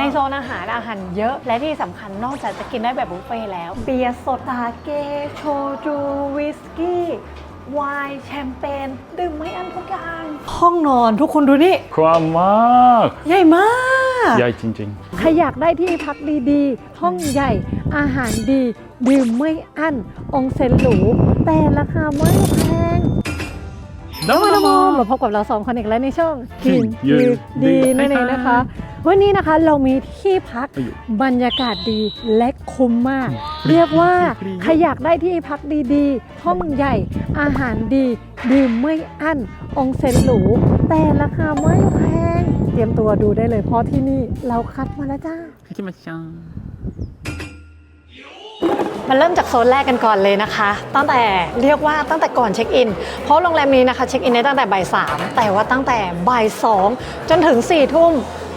ในโซนอาหารอาหารเยอะ และที่สำคัญนอกจากจะกินได้แบบบุฟเฟ่ต์แล้ว เบียร์โซดาเก โชจูวิสกี้ไวน์แชมเปญดื่มไม่อันทุกอย่าง ห้องนอนทุกคนดูนี่ ความมากใหญ่มาก ใหญ่จริง ใครอยากได้ที่พักดีๆ ห้องใหญ่ อาหารดี ดื่มไม่อั้น องเซ็นหรู แต่ราคาไม่แพงๆ น้องนโมมาพบกับเราสองคนอีกแล้วในช่องกินยืนดีนั่นเองนะคะ วันนี้นะคะเรามีที่พักบรรยากาศดีและคุ้มมาก เรียกว่าใครอยากได้ที่พักดีๆ ห้องใหญ่อาหารดี ดื่มไม่อั้น องเซนหรู แต่ราคาไม่แพง เตรียมตัวดูได้เลยเพราะที่นี่เราคัดมาแล้วจ้าคัดมาจ้ามาเริ่มจากโซนแรกกันก่อนเลยนะคะ ตั้งแต่เรียกว่าตั้งแต่ก่อนเช็คอิน เพราะโรงแรมนี้นะคะเช็คอินได้ตั้งแต่บ่ายสามแต่ว่าตั้งแต่บ่ายสองจนถึงสี่ทุ่ม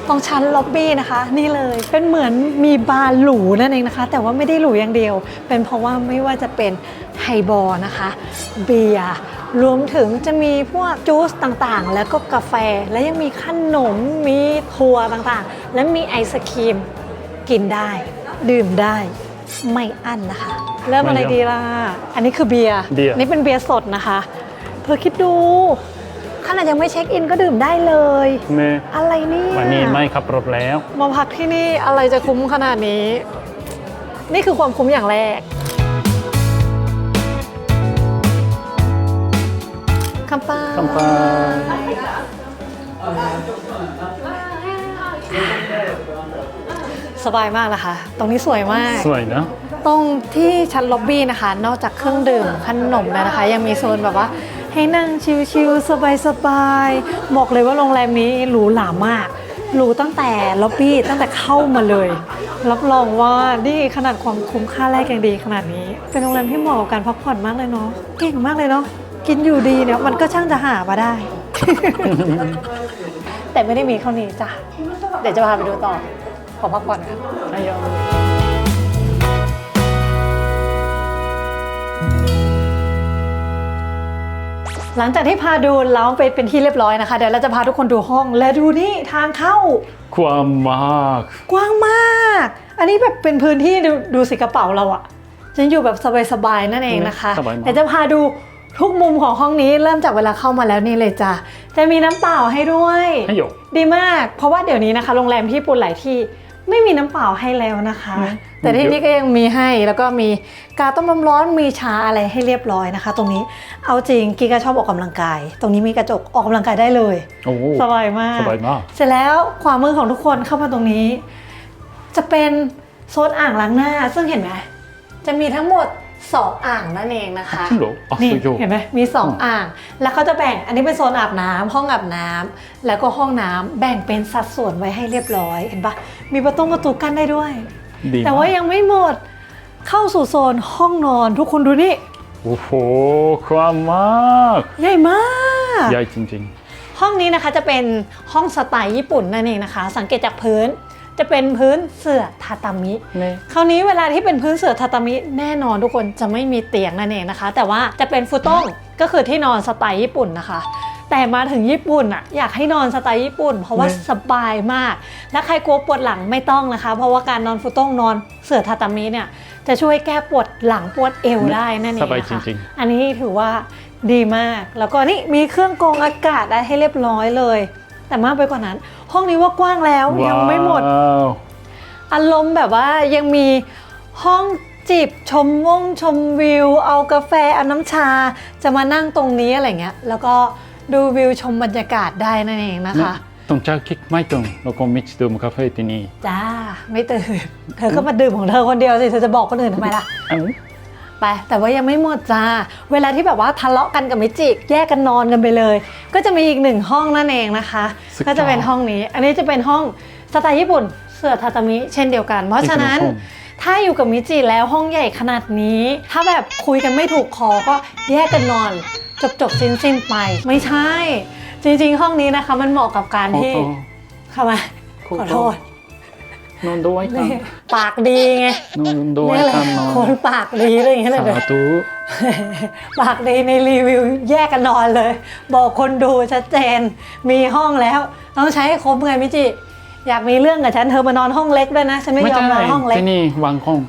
ตรงชั้นล็อบบี้นะคะ นี่เลยเป็นเหมือนมีบาร์หรูนั่นเองนะคะ แต่ว่าไม่ได้หรูอย่างเดียว เป็นเพราะว่าไม่ว่าจะเป็นไฮบอลนะคะ เบียร์รวมถึงจะมีพวกจูสต่างๆ แล้วก็กาแฟและยังมีขนมมีทัวร์ต่างๆ และมีไอศครีมกินได้ ดื่มได้ไม่อั้นนะคะ เริ่มอะไรดีล่ะ อันนี้คือเบียร์เบียร์นี่เป็นเบียร์สดนะคะ เธอคิดดู ขนาดยังไม่เช็คอินก็ดื่มได้เลย เมอะไรเนี่ยวันนี้ไม่ขับรถแล้ว มาพักที่นี่อะไรจะคุ้มขนาดนี้ นี่คือความคุ้มอย่างแรกคำป้า乾杯สบายมากนะคะ ตรงนี้สวยมาก สวยนะตรงที่ชั้นล็อบบี้นะคะ นอกจากเครื่องดื่มขนมแล้วนะคะ ยังมีโซนแบบว่า ให้นั่งชิลๆสบายๆบอกเลยว่าโรงแรมนี้หรูหรามากหรูตั้งแต่ล็อบบี้ตั้งแต่เข้ามาเลย รับรองว่านี่ขนาดความคุ้มค่าแรกยังดีขนาดนี้ เป็นโรงแรมที่เหมาะกับการพักผ่อนมากเลยเนาะเก่งมากเลยเนาะกินอยู่ดีเนี่ยมันก็ช่างจะหามาได้ แต่ไม่ได้มีเท่านี้จ้ะเดี๋ยวจะพาไปดูต่อขอพักผ่อนกัน หลังจากที่พาดูแล้วไปเป็นที่เรียบร้อยนะคะเดี๋ยวเราจะพาทุกคนดูห้องและดูนี่ทางเข้ากว้างมาก กว้างมาก อันนี้แบบเป็นพื้นที่ดูดูสิกระเป๋าเราอะจะอยู่แบบสบายๆนั่นเองนะคะสบาเดี๋ยวจะพาดูทุกมุมของห้องนี้เริ่มจากเวลาเข้ามาแล้วนี่เลยจ้ะจะมีน้ำเปล่าให้ด้วย ให้หยก ดีมาก เพราะว่าเดี๋ยวนี้นะคะ โรงแรมที่ญี่ปุ่นหลายที่ ไม่มีน้ำเปล่าให้แล้วนะคะอืมแต่ที่นี่ก็ยังมีให้แล้วก็มีกาต้มน้ำร้อนมีชาอะไรให้เรียบร้อยนะคะ ตรงนี้เอาจริงกีก็ชอบออกกำลังกาย ตรงนี้มีกระจกออกกำลังกายได้เลยโอ้สบายมากสบายมาก เสร็จแล้วขวามือของทุกคนเข้ามาตรงนี้ จะเป็นโซนอ่างล้างหน้า ซึ่งเห็นไหมจะมีทั้งหมด 2อ่างนั่นเองนะคะจริงเหรออะนี่สุดยอดเห็นไหมมีสองอืมอ่าง แล้วเขาจะแบ่งอันนี้เป็นโซนอาบน้ำห้องอาบน้ำแล้วก็ห้องน้ำแบ่งเป็นสัดส่วนไว้ให้เรียบร้อยเห็นปะมีประตูประตูกั้นได้ด้วยดีแต่ว่ายังไม่หมดเข้าสู่โซนห้องนอนทุกคนดูนี่โอ้โหความมาก ใหญ่มาก ใหญ่จริงห้องนี้นะคะจะเป็นห้องสไตล์ญี่ปุ่นนั่นเองนะคะ สังเกตจากพื้น จะเป็นพื้นเสื่อทาตามิๆเมคราวนี้เวลาที่เป็นพื้นเสื่อทาตามิแน่นอนทุกคนจะไม่มีเตียงนั่นเองนะคะ แต่ว่าจะเป็นฟุต้งก็คือที่นอนสไตล์ญี่ปุ่นนะคะแต่มาถึงญี่ปุ่นอะอยากให้นอนสไตล์ญี่ปุ่น เพราะว่าสบายมาก และใครกลัวปวดหลังไม่ต้องนะคะ เพราะว่าการนอนฟุต้งนอนเสื่อทาตามิเนี่ยจะช่วยแก้ปวดหลังปวดเอวได้นั่นเองสบายนะจคะริงอันนี้ถือว่าดีมาก แล้วก็นี่มีเครื่องกรองอากาศได้ให้เรียบร้อยเลย แต่มากไปกว่านั้น ห้องนี้ว่ากว้างแล้วๆยังไม่หมด ว้าวอารมณ์แบบว่ายังมีห้องจิบชมวงชมวิว เอากาแฟเอาน้ำชาจะมานั่งตรงนี้อะไรเงี้ย แล้วก็ดูวิวชมบรรยากาศได้นั่นเองนะคะ ตรงจากคิกไม่ตรงแล้วก็มิชดูมคาเฟ่ที่นี่จ้า ไม่ตื่น เธอก็มาดื่มของเธอคนเดียวสิ เธอจะบอกคนอื่นทำไมล่ะ เอ้า ไป แต่ว่ายังไม่หมดจ้า เวลาที่แบบว่าทะเลาะกันกับมิจิแยกกันนอนกันไปเลย ก็จะมีอีกหนึ่งห้องนั่นเองนะคะก็จะเป็นห้องนี้ อันนี้จะเป็นห้องสไตล์ญี่ปุ่นเสื้อทาตามิเช่นเดียวกัน เพราะฉะนั้น ถ้าอยู่กับมิจิแล้วห้องใหญ่ขนาดนี้ ถ้าแบบคุยกันไม่ถูกคอก็แยกกันนอน จบจบสิ้นสิ้นๆไป ไม่ใช่ จริงๆ ห้องนี้นะคะ มันเหมาะกับการขอที่โทษเข้ามาขอขอโทโทษ ษนอนด้วยกันนี่ปากดีไงนอนด้วยนี่แหละกันนอนคนปากดีอะไรอย่างเงี้ยเลยสาธุปากดีในรีวิวแยกกันนอนเลย บอกคนดูชัดเจนมีห้องแล้ว ต้องใช้ให้ครบไงมิจิ อยากมีเรื่องกับฉันเธอมานอนห้องเล็กด้วยนะ ฉันไม่ยอมนอนห้องเล็กที่นี่วางห้อง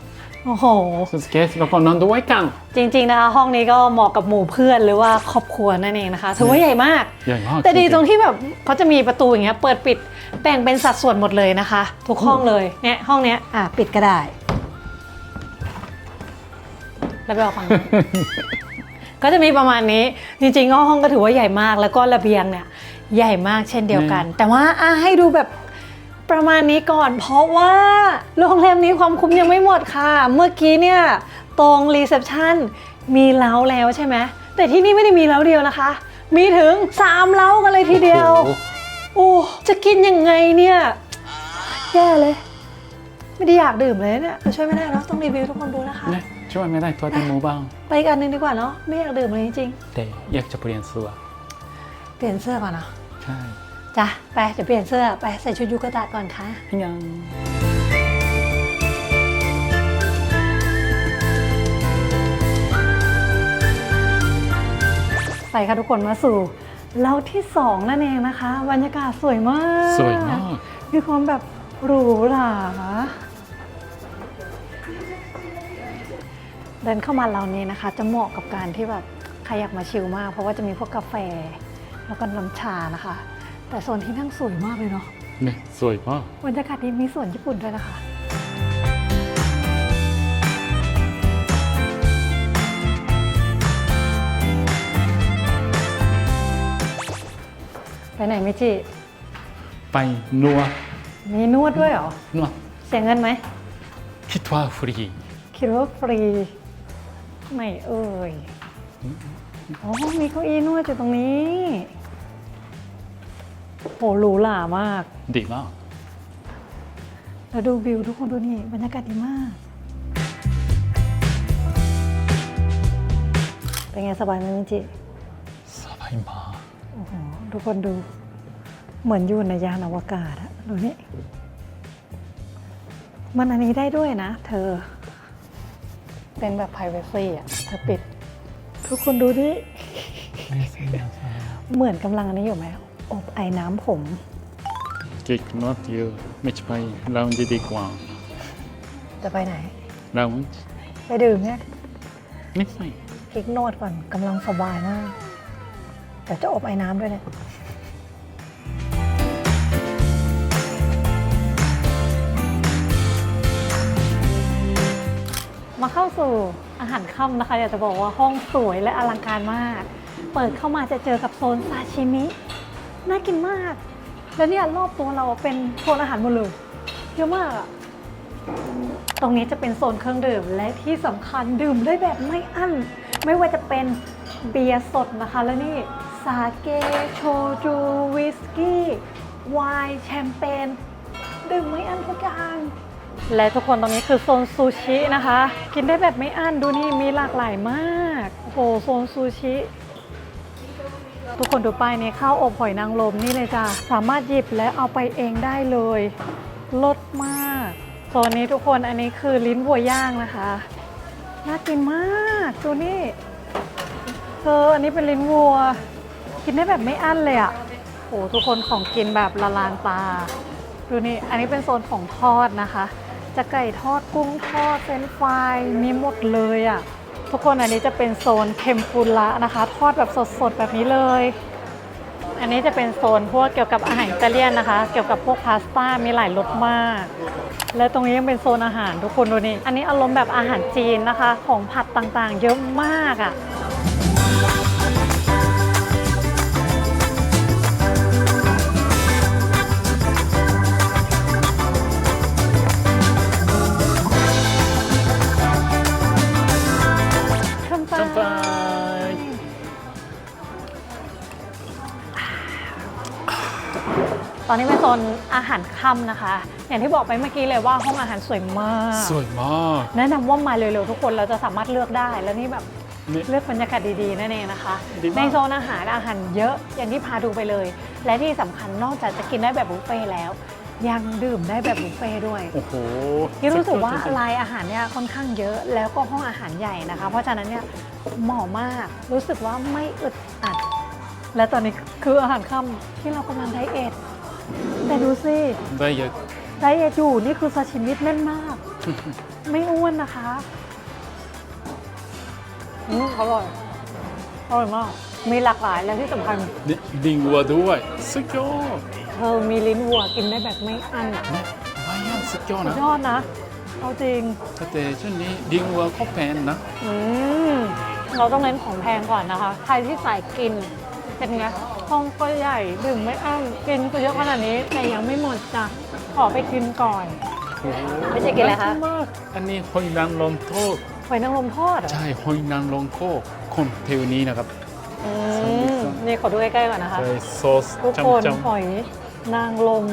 โอ้โห สุดเกสแล้วก็นอนด้วยกัน จริงๆนะคะห้องนี้ก็เหมาะกับหมู่เพื่อนหรือว่าครอบครัวนั่นเองนะคะถือว่าใหญ่มาก ใหญ่มากแต่ดีจริงๆ ตรงที่แบบเขาจะมีประตูอย่างเงี้ยเปิดปิด แบ่งเป็นสัดส่วนหมดเลยนะคะ ทุกห้องเลยเนี่ยห้องเนี้ยอะปิดก็ได้ แล้วไปเอาฝั่งนู้น ก็จะมีประมาณนี้จริงๆก็ห้องก็ถือว่าใหญ่มาก แล้วก็ระเบียงเนี่ยใหญ่มากเช่นเดียวกัน แต่ว่าอะให้ดูแบบประมาณนี้ก่อน เพราะว่าโรงแรมนี้ความคุ้มยังไม่หมดค่ะ เมื่อกี้เนี่ยตรงรีเซพชันมีเล้าแล้วใช่ไหมแต่ที่นี่ไม่ได้มีเล้าเดียวนะคะ มีถึงสามเล้ากันเลยทีเดียว โอ้โห โอ้ จะกินยังไงเนี่ย แย่เลย ไม่ได้อยากดื่มเลยเนี่ยแต่ช่วยไม่ได้เนาะต้องรีวิวทุกคนดูนะคะเนี่ยช่วยไม่ได้ตัวที่หมูบ้าง ไปอีกอันหนึงดีกว่าเนาะไม่อยากดื่มเลยจริงแต่อยากจะเปลี่ยนเสื้อๆเปลี่ยนเสื้อก่อนเนาะใช่จ้ะไปเดี๋ยวเปลี่ยนเสื้อไปใส่ชุดยูกะตะก่อนค่ะยัง ไปค่ะทุกคนมาสู่ เล้าที่สองนั่นเองนะคะบรรยากาศสวยมาก สวยมาก มีความแบบหรูหราเดินเข้ามาเรานี้นะคะ จะเหมาะกับการที่แบบใครอยากมาชิลมาก เพราะว่าจะมีพวกกาแฟ แล้วก็น้ำชานะคะ แต่โซนที่นั่งสวยมากเลยเนาะเนี่ยสวยมากบรรยากาศดีมีสวนญี่ปุ่นด้วยนะคะ ไปไหนมิจิไปนัว มีนวดด้วยเหรอ นัว เสียเงินไหม คิดว่าฟรี คิดว่าฟรี ไม่เอ่ยอ๋อมีเก้าอี้นวดอยู่ตรงนี้โหหรูหรามาก ดีมาก แล้วดูวิวทุกคนดูนี่ บรรยากาศดีมาก เป็นไงสบายไหมมิจิสบายมากโอ้โห ทุกคนดู เหมือนอยู่ในยานอวกาศอะดูนี่ มันอันนี้ได้ด้วยนะ เธอ เป็นแบบ privacy อะเธอปิด ทุกคนดูนี่ เหมือนกำลังอันนี้อยู่ไหมอบไอ้น้ำผม เก๊กนวดเยอะไม่ใช่ไปลาวน์ดีกว่า จะไปไหนลาวน์ไปดื่มเนี่ยไม่ใช่คลิกโนดก่อนกำลังสบายมาก เดี๋ยวจะอบไอ้น้ำด้วยเนี่ยมาเข้าสู่อาหารค่ำนะคะอยากจะบอกว่าห้องสวยและอลังการมาก เปิดเข้ามาจะเจอกับโซนซาชิมิน่ากินมาก แล้วเนี่ยรอบตัวเราเป็นโซนอาหารหมดเลยเยอะมากอะตรงนี้จะเป็นโซนเครื่องดื่มและที่สำคัญดื่มได้แบบไม่อั้น ไม่ว่าจะเป็นเบียร์สดนะคะ แล้วนี่ สาเก โชจูวิสกี้ ไวน์แชมเปญดื่มไม่อั้นทุกอย่าง และทุกคนตรงนี้คือโซนซูชินะคะ กินได้แบบไม่อั้นดูนี่มีหลากหลายมากโอ้โหโซนซูชิทุกคนดูป้ายนี้ข้าวอบหอยนางรมนี่เลยจ้ะสามารถหยิบและเอาไปเองได้เลยลดมากโซนนี้ทุกคนอันนี้คือลิ้นวัวย่างนะคะน่ากินมากดูนี่เธออันนี้เป็นลิ้นวัว กินได้แบบไม่อั้นเลยอะ่ะโอ้ทุกคนของกินแบบละลานตา ดูนี่ อันนี้เป็นโซนของทอดนะคะ จะไก่ทอดกุ้งทอดเฟรนฟรายมีหมดเลยอะ่ะ ทุกคนอันนี้จะเป็นโซนเทมปุระนะคะ ทอดแบบสดๆแบบนี้เลย อันนี้จะเป็นโซนพวกเกี่ยวกับอาหารอิตาเลียนนะคะ เกี่ยวกับพวกพาสต้ามีหลายรสมาก และตรงนี้ยังเป็นโซนอาหารทุกคนดูนี่ อันนี้อารมณ์แบบอาหารจีนนะคะ ของผัดต่างๆ เยอะมากอะ่ะ ตอนนี้เป็นโซนอาหารค่ำนะคะ อย่างที่บอกไปเมื่อกี้เลยว่าห้องอาหารสวยมาก สวยมาก แนะนำว่ามาเร็วๆทุกคนเราจะสามารถเลือกได้แล้วนี่แบบนี่เลือกบรรยากาศดีๆนั่นเองนะคะดีมากในโซนอาหารอาหารเยอะอย่างที่พาดูไปเลย และที่สำคัญนอกจากจะกินได้แบบบุฟเฟ่ต์แล้ว ยังดื่มได้แบบบุฟเฟ่ต์ด้วยโอ้โหที่รู้สึกว่าสุดยอดจงๆลายอาหารเนี่ยค่อนข้างเยอะแล้วก็ห้องอาหารใหญ่นะคะ เพราะฉะนั้นเนี่ยเหมาะมากรู้สึกว่าไม่อึดอัด และตอนนี้คืออาหารค่ำที่เรากำลังไดเอทแต่ดูสิไดเอะไดเอทอยู่นี่คือซาชิมิแน่นมาก ไม่อ้วนนะคะอืมอร่อยอร่อยมาก มีหลากหลายและที่สำคัญดิงวัวด้วยสุดยอดเธอมีลิ้นวัวกินได้แบบไม่อั้นไม่อั้นสุดยอดนะยอดนะ เอาจริง แต่ช่วงนี้ดิงวัวก็แพงนะ อืม เราต้องเน้นของแพงก่อนนะคะ ใครที่สายกิน เป็นไงห้องก็ใหญ่ดื่มไม่อั้นกินก็เยอะขนาดนี้แต่ยังไม่หมดจ้ะขอไปกินก่อนไม่ใช่กินอะไรคะมากอันนี้หอยนางรมทอดหอยนางรมทอดเหรอใช่หอยนางรมทอดคนเทวนี้นะครับอืมนี่ขอดูใกล้ๆก่อนนะคะใส่ซอสทุกจคนำจหอยนางรม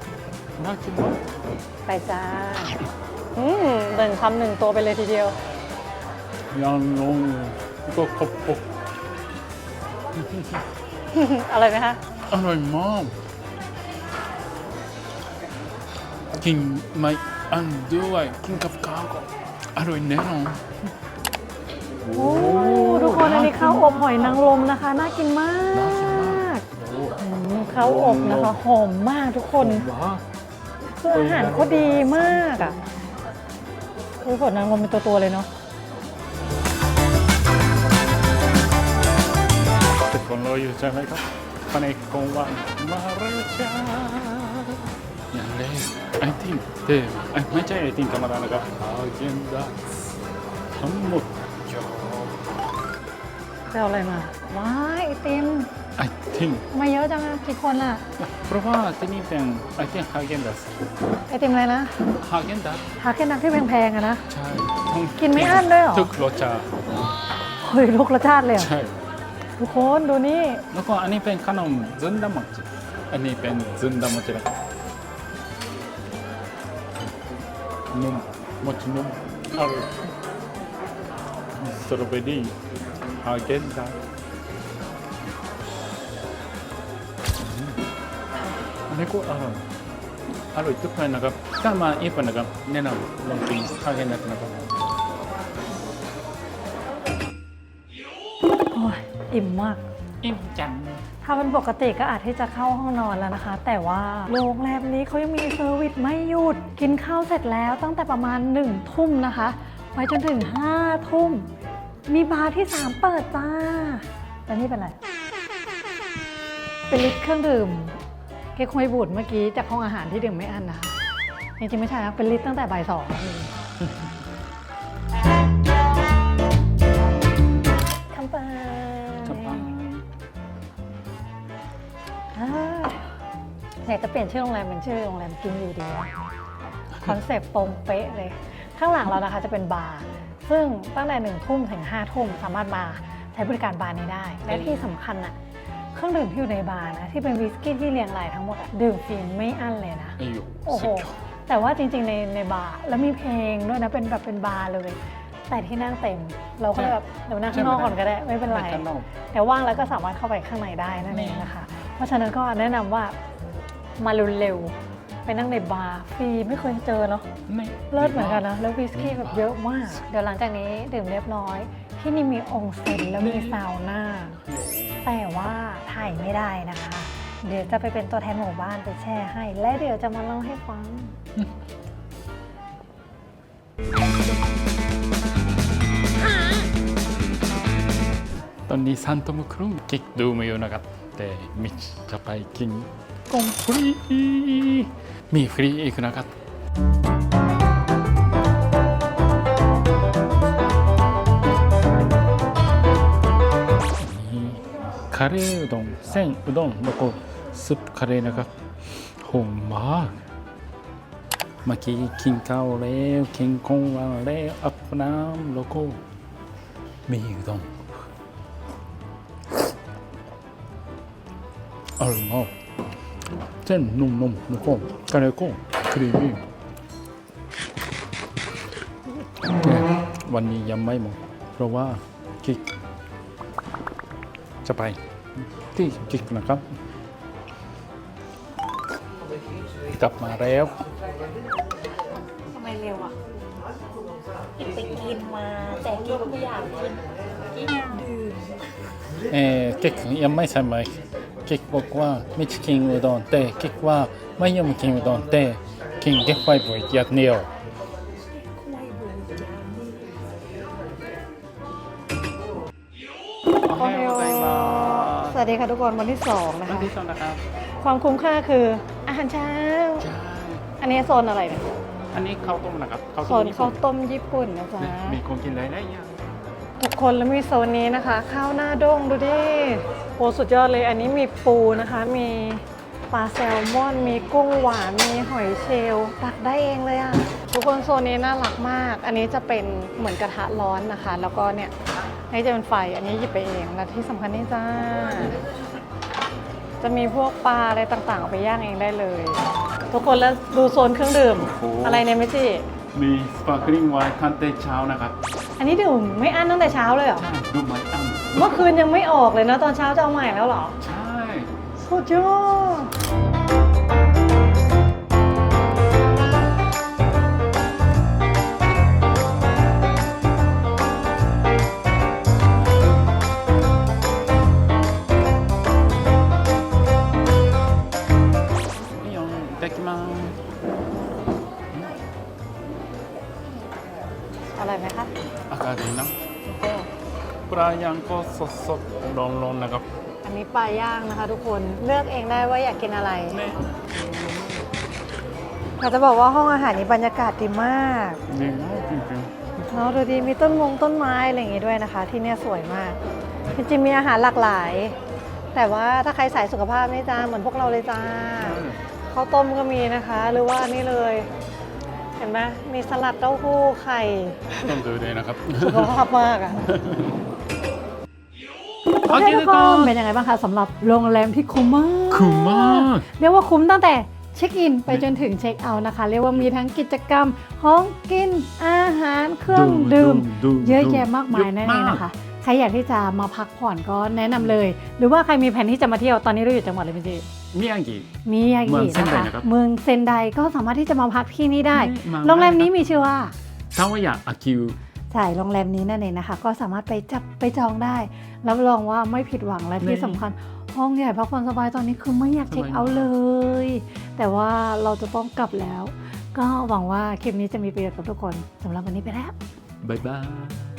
ำน่ากินมากไปจ้าอืมหนึ่งคำหนึ่งตัวไปเลยทีเดียวยางลงก็ครบปก อร่อยไหมคะ อร่อยมากกินไม่อันด้วยกินกับข้าวก็อร่อยแน่นอนโอ้ทุกคนอันนี้ข้าวอบหอยนางรมนะคะ น่ากินมากน่ากินมากโอ้อืมข้าวอบนะคะหอมมากทุกคนว้าคืออาหารเขาดีมากอะคือผลนางรมเป็นตัวๆเลยเนาะ แต่คนรออยู่ใช่ไหมครับภายในกองวันมาเรชาอย่างแรกไอติมเต็มไอไม่ใช่ไอติมธรรมดานะครับอาเกนดาทั้งหมดยอจะเอาอะไรมา ว้ายไอติมไอติมมาเยอะจังอะกี่คนอะเพราะว่าที่นี่เป็นไอติมฮาเกนดัสไอติมอะไรนะฮาเกนดัสหาแค่นักที่แพงๆอะนะ ใช่ต้องกินไม่อั้นด้วยเหรอ ทุกรสชาติเฮ้ยลูกรสชาติเลยเหรอใช่ ทุกคนดูนี่ แล้วก็อันนี้เป็นขนมซึนดามจิอันนี้เป็นซึนดามจินะครับนุ่มมจินุ่มอร่อยสตรอเบอรี่ฮาเกนดัสอันนี้ก็อร่อยอร่อยทุกคนนะครับถ้ามาญี่ปุ่นนะครับแนะนำลองกินฮาเกนดัสนะครับ อ้ยอิ่มมาก อิ่มจังถ้าเป็นปกติก็อาจที่จะเข้าห้องนอนแล้วนะคะ แต่ว่าโรงแรมนี้เขายังมีเซอร์วิสไม่หยุด กินข้าวเสร็จแล้วตั้งแต่ประมาณ1นึ่ทุ่มนะคะ ไปจนถึง5้าทุ่ม มีบาร์ที่ 3 เปิดจ้าแต่นี่เป็นอะไร เป็นลิตรเครื่องดื่มเก๊กฮวยบูดเมื่อกี้จากห้องอาหารที่ดื่มไม่อั้นนะคะจริงๆไม่ใช่นะเป็นลิตรตั้งแต่บ่ายสองคำไปค อ่าอยากจะเปลี่ยนชื่อโรงแรมเป็นชื่อโรงแรมกินอยู่ดีคอนเซปต์ตรงเป๊ะเลย ข้างหลังเรานะคะจะเป็นบาร์ซึ่งตั้งแต่หนึ่งทุ่มถึงห้าทุ่มสามารถมาใช้บริการบาร์นี้ได้ และที่สำคัญอะเครื่องดื่มที่อยู่ในบาร์นะที่เป็นวิสกี้ที่เรียงรายทั้งหมดอะดื่มฟรีไม่อั้นเลยนะไอ้อยู่โอ้โหสุดยอดแต่ว่าจริงๆในในบาร์แล้วมีเพลงด้วยนะเป็นแบบเป็นบาร์เลยแต่ที่นั่งเต็ม เราก็เลยแบบเดี๋ยวนั่งข้างนอกก่อนก็ได้ไม่เป็นไรข้างนอกแต่ว่างแล้วก็สามารถเข้าไปข้างในได้นั่นเองนะคะ เพราะฉะนั้นก็แนะนำว่ามาเร็วๆไปนั่งในบาร์ฟรีไม่เคยเจอเนาะ ไม่เลิศเหมือนกันนะ แล้ววิสกี้แบบเยอะมาก เดี๋ยวหลังจากนี้ดื่มเรียบร้อย ที่นี่มีองค์เซนแล้วมีซาวน่า แต่ว่าถ่ายไม่ได้นะคะ เดี๋ยวจะไปเป็นตัวแทนหมู่บ้านไปแช่ให้ และเดี๋ยวจะมาเล่าให้ฟัง ตอนนี้ซันโตมครึ่งกิ๊กดูมาอยู่นะครับ ってめっちゃイキンコンフリーミーフリークなかった。カレーうどん千うどんのこスープカレーながほんま。まき金貨をれ健康はれアップなロコ。ミーうどん。 ร่อยมากเส้นนุ่มๆแล้วก็กระเดก็ครีมมี่แต่วันนี้ยังไม่หมดเพราะว่ากิ๊กจะไปที่กิ๊กนะครับ กลับมาแล้วทำไมเร็วอะกินไปกินมา แต่กินก็ไม่อยากกินกินดื่มเอ่อกิ๊กยังไม่ คิกบอกว่ามิชคิงอุดอนเต้คิกว่าไม่ยอมคิงอุดอนเต้คิงเก็บไฟปุ๋ยอยากเนียวอเสวัสดีค่ะทุกคนวันที่สองนะคะ ที่สองนะครับ ความคุ้มค่าคืออาหารเช้า อันนี้โซนอะไรเนี่ยอันนี้ข้าวต้มนะครับโซนข้าวต้มญี่ปุ่นนะจ๊ะ มีคนกินหลายๆอย่าง ทุกคนแล้วมีโซนนี้นะคะ ข้าวหน้าด้งดูดิโหสุดยอดเลยอันนี้มีปูนะคะ มีปลาแซลมอน มีกุ้งหวาน มีหอยเชลล์ตักได้เองเลยอะทุกคนโซนนี้น่ารักมาก อันนี้จะเป็นเหมือนกระทะร้อนนะคะ แล้วก็เนี่ยนี่จะเป็นไฟอันนี้หยิบไปเองและที่สำคัญนี่จ้า จะมีพวกปลาอะไรต่างๆเอาไปย่างเองได้เลย ทุกคนแล้วดูโซนเครื่องดื่มอะไรเนี่ยไม่จีมีสปาร์คลิงไวน์คันเต้เช้านะครับ อันนี้ดื่มไม่อั้นตั้งแต่เช้าเลยเหรอ ดูไหมตั้งเมื่อคืนยังไม่ออกเลยนะตอนเช้าจะเอาใหม่แล้วเหรอ ใช่ สุดยอด สดๆร้อนๆนะครับอันนี้ปลาย่างนะคะ ทุกคนเลือกเองได้ว่าอยากกินอะไรเนี่ยอยากจะบอกว่าห้องอาหารนี้บรรยากาศดีมากดีมากจริงเนาะดูดีมีต้นมงต้นไม้อะไรอย่างงี้ด้วยนะคะ ที่เนี่ยสวยมาก จริงๆมีอาหารหลากหลาย แต่ว่าถ้าใครสายสุขภาพนี่จ้าเหมือนพวกเราเลยจ้าๆข้าวต้มก็มีนะคะ หรือว่านี่เลย เห็นไหมมีสลัดเต้าหู้ไข่ต้องดูเลยนะครับ สุขภาพมากอะ โอเคทุกคน เป็นยังไงบ้างคะสำหรับโรงแรมที่คุ้มมาก คุ้มมาก เรียกว่าคุ้มตั้งแต่เช็คอินไปจนถึงเช็คเอาท์นะคะ เรียกว่ามีทั้งกิจกรรมของกินอาหารเครื่องดื่มดูเยอะแยะมากมายนั่นเองนะคะใครอยากที่จะมาพักผ่อนก็แนะนำเลย หรือว่าใครมีแผนที่จะมาเที่ยวตอนนี้เราอยู่จังหวัดอะไรพี่จี宮城มียาเมืกิองเซนนะไดคะนะครับเมืองเซนไดก็สามารถที่จะมาพักที่นี่ได้นี่มาโรงแรมนี้ได้ครับมีชื่อว่าซาวายะอาคิว ใช่โรงแรมนี้นั่นเองนะคะ ก็สามารถไปจับไปจองได้รับรองว่าไม่ผิดหวังและที่นี่สำคัญห้องใหญ่พักผ่อนสบายตอนนี้คือไม่อยากเช็คเอาท์เลย แต่ว่าเราจะต้องกลับแล้ว ก็หวังว่าคลิปนี้จะมีประโยชน์กับทุกคนสำหรับวันนี้ไปแล้ว บ๊ายบาย